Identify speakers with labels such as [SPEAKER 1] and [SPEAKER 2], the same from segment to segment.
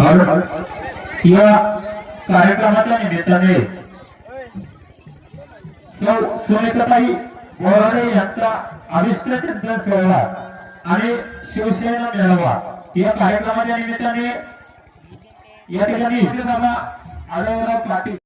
[SPEAKER 1] या कार्यक्रमाच्या निमित्ताने सौ सुनेताई बोराडे यांचा अभिष्ट चिंतन सोहळा आणि शिवसेना मेळावा या कार्यक्रमाच्या निमित्ताने या ठिकाणी इथे बाबा आढळराव पाटील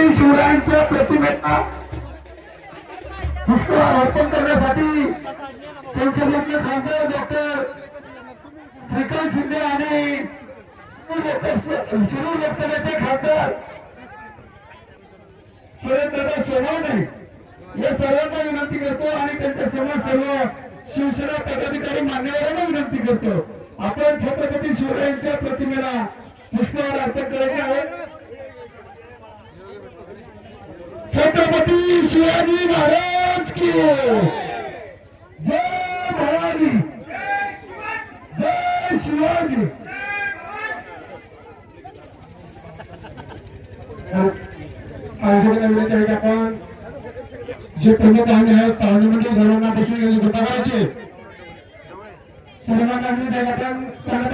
[SPEAKER 1] छत्रपती शिवरायांच्या प्रतिमेला पुष्प अर्पण करण्यासाठी संसदेतले खासदार डॉक्टर श्रीकांत शिंदे आणि शिरूर लोकसभेचे खासदार शरददादा सोनवणे या सर्वांना विनंती करतो आणि त्यांच्यासमोर सर्व शिवसेना पदाधिकारी मान्यवरांना विनंती करतो. आपण छत्रपती शिवरायांच्या प्रतिमेला पुष्पहार अर्पण करायचे आहे. छत्रपती शिवाजी महाराज की हो. जय भवानी. जय शिवाजी. हो. आपण जे प्रमुख पाहुणे आहेत पाहुणे म्हणजे सर्वांना बसून गेले कृपा करायचे सर्वांना आपण